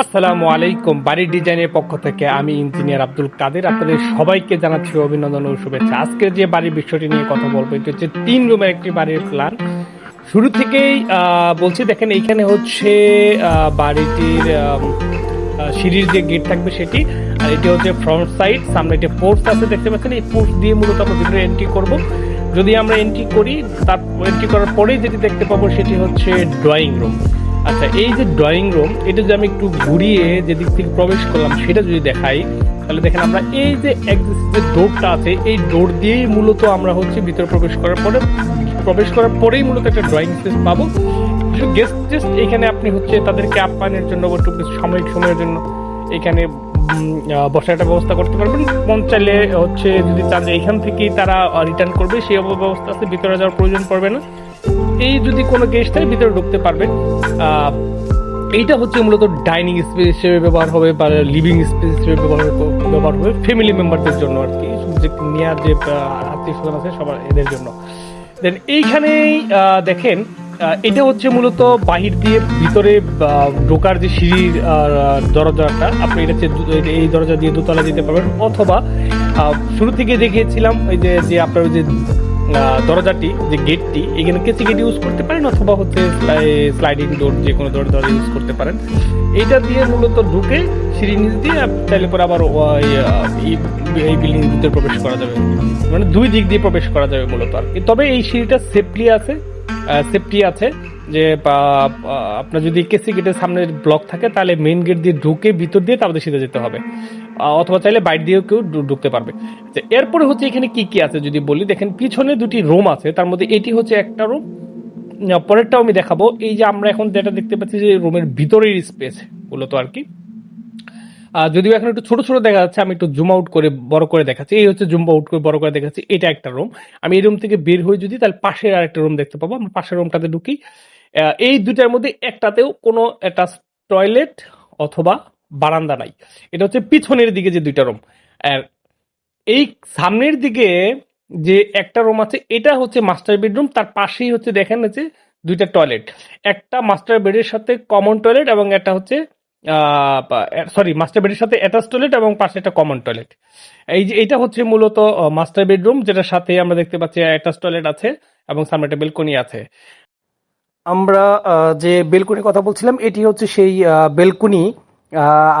আসসালামু আলাইকুম। বাড়ির ডিজাইনের পক্ষ থেকে আমি ইঞ্জিনিয়ার আব্দুল কাদের। আপনাদের সবাইকে জানাচ্ছি অভিনন্দন ও শুভেচ্ছা। আজকে যে বাড়ির বিষয়টি নিয়ে কথা বলব, এটা হচ্ছে তিন রুমের একটি বাড়ির প্ল্যান শুরু থেকেই বলছি, দেখেন, এইখানে হচ্ছে বাড়িটির সিঁড়ির যে গেট থাকবে সেটি, আর এটি হচ্ছে ফ্রন্ট সাইড সামনে একটি পোর্ট আছে, দেখতে পাচ্ছেন, এই পোর্ট দিয়ে মূলত আমরা ভিতরে এন্ট্রি করব। যদি আমরা এন্ট্রি করি, তার এন্ট্রি করার পরেই যেটি দেখতে পাবো, সেটি হচ্ছে ড্রয়িং রুম আচ্ছা এই যে ড্রয়িং রুম এটা যদি আমি একটু ঘুরিয়ে যেদিক থেকে প্রবেশ করলাম সেটা যদি দেখাই, তাহলে দেখেন আমরা এই যে যে ডোরটা আছে, এই ডোর দিয়েই মূলত আমরা হচ্ছে ভিতরে প্রবেশ করার পরে, প্রবেশ করার পরেই মূলত একটা ড্রয়িং স্পেস পাবো। গেস্ট জাস্ট এখানে আপনি হচ্ছে তাদেরকে আপ্যায়নের জন্য বা একটু সাময়িক সময়ের জন্য এখানে বসার একটা ব্যবস্থা করতে পারবেন। মন চাইলে হচ্ছে যদি চান যে এখান থেকেই তারা রিটার্ন করবে, সেই ব্যবস্থা আছে, ভিতরে যাওয়ার প্রয়োজন পড়বে না। এই যদি কোনো গেস্ট থাকে ভিতরে ঢুকতে পারবে আহ, এইটা হচ্ছে মূলত ডাইনিং স্পেস হিসেবে ব্যবহার হবে বা লিভিং স্পেস হিসেবে ব্যবহার ব্যবহার হবে ফ্যামিলি মেম্বারদের জন্য আর কি। যে নেওয়ার যে আত্মীয় স্বজন আছে সবার এদের জন্য। দেন এইখানেই দেখেন এটা হচ্ছে মূলত বাহির দিয়ে ভিতরে ঢোকার যে সিঁড়ির দরজাটা আপনি এটা এই দরজা দিয়ে দোতলা যেতে পারবেন। অথবা শুরু থেকে দেখিয়েছিলাম এই যে যে আপনার ওই যে দরজাটি, যে গেটটি এখানে কেসি গেট ইউজ করতে পারেন অথবা হচ্ছে স্লাইডিং ডোর যে কোনো দরজা ইউজ করতে পারেন। এইটা দিয়ে মূলত ঢুকে সিঁড়ি নিচ দিয়ে চাইলে পরে আবার এই- বিল্ডিং ভিতরে প্রবেশ করা যাবে। মানে দুই দিক দিয়ে প্রবেশ করা যাবে মূলত আর তবে এই সিঁড়িটা সেফলি আছে। সেফটি আছে যে আপনার যদি কেসি গেটের সামনে ব্লক থাকে তাহলে মেইন গেট দিয়ে ঢুকে ভিতর দিয়ে তারপরে সিধে যেতে হবে। অথবা চাইলে বাইরে দিয়েও কেউ ঢুকতে পারবে। আচ্ছা, এরপরে হচ্ছে এখানে কি কি আছে যদি বলি? দেখেন পিছনে দুটি রুম আছে তার মধ্যে এটি হচ্ছে একটা রুম পরেরটাও আমি দেখাবো। এই যে আমরা এখন যেটা দেখতে পাচ্ছি যে রুমের ভিতরের স্পেস মূলত আর কি। যদিও এখন একটু ছোট ছোট দেখা যাচ্ছে, আমি একটু জুম আউট করে বড় করে দেখাচ্ছি। এই হচ্ছে জুম আউট করে বড় করে দেখাচ্ছি, এটা একটা রুম আমি এই রুম থেকে বের হয়ে যদি, তাহলে পাশের আরেকটা রুম দেখতে পাবো। আমরা পাশের রুমটাতে ঢুকি। এই দুটার মধ্যে একটাতেও কোনো একটা টয়লেট অথবা বারান্দা নাই। এটা হচ্ছে পিছনের দিকে যে দুইটা রুম আর এই সামনের দিকে যে একটা রুম আছে, এটা হচ্ছে মাস্টার বেডরুম তার পাশেই হচ্ছে দেখেন হচ্ছে দুইটা টয়লেট একটা মাস্টার বেডের সাথে কমন টয়লেট এবং একটা হচ্ছে সরি মাস্টার বেডের সাথে অ্যাটাচ টয়লেট এবং পাশে একটা কমন টয়লেট এই যে এটা হচ্ছে মূলত মাস্টার বেডরুম যেটার সাথে আমরা দেখতে পাচ্ছি অ্যাটাচ টয়লেট আছে এবং সামনে একটা বেলকনি আছে। আমরা যে বেলকুনির কথা বলছিলাম, এটি হচ্ছে সেই বেলকুনি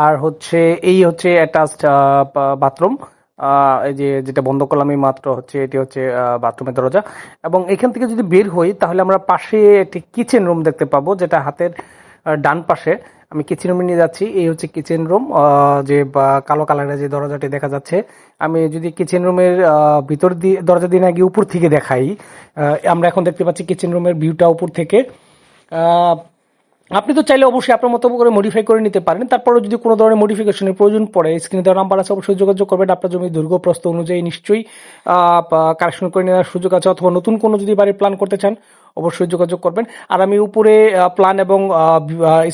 আর হচ্ছে এই হচ্ছে অ্যাটাচড বাথরুম এই যে, যেটা বন্ধ করলাম এই মাত্র হচ্ছে, এটি হচ্ছে বাথরুমের দরজা। এবং এখান থেকে যদি বের হই, তাহলে আমরা পাশে একটি কিচেন রুম দেখতে পাবো, যেটা হাতের ডান পাশে আমি কিচেন রুমে নিয়ে যাচ্ছি। এই হচ্ছে কিচেন রুম যে কালো কালারের যে দরজাটি দেখা যাচ্ছে। আমি যদি কিচেন রুমের ভিতর দিয়ে, দরজা দিয়ে গিয়ে উপর থেকে দেখাই আমরা এখন দেখতে পাচ্ছি কিচেন রুমের ভিউটা উপর থেকে। আপনি তো চাইলে অবশ্যই আপনার মতো করে মডিফাই করে নিতে পারেন। তারপরে যদি কোনো ধরনের মডিফিকেশনের প্রয়োজন পড়ে স্ক্রিনে দেওয়া নাম্বার আছে, অবশ্যই যোগাযোগ করবেন। আপনার জমির দৈর্ঘ্য, প্রস্থ অনুযায়ী নিশ্চয়ই কারেকশন করে নেওয়ার সুযোগ আছে, অথবা নতুন কোনো যদি বাড়ির প্ল্যান করতে চান, অবশ্যই যোগাযোগ করবেন। আর আমি উপরে প্ল্যান এবং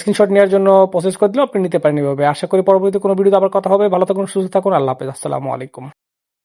স্ক্রিনশট নেওয়ার জন্য প্রসেস করে দিলেও আপনি নিতে পারেন এভাবে। আশা করি পরবর্তী কোনো ভিডিওতে আবার কথা হবে। ভালো থাকুন, সুস্থ থাকুন। আল্লাহ হাফেজ। আসসালামু আলাইকুম।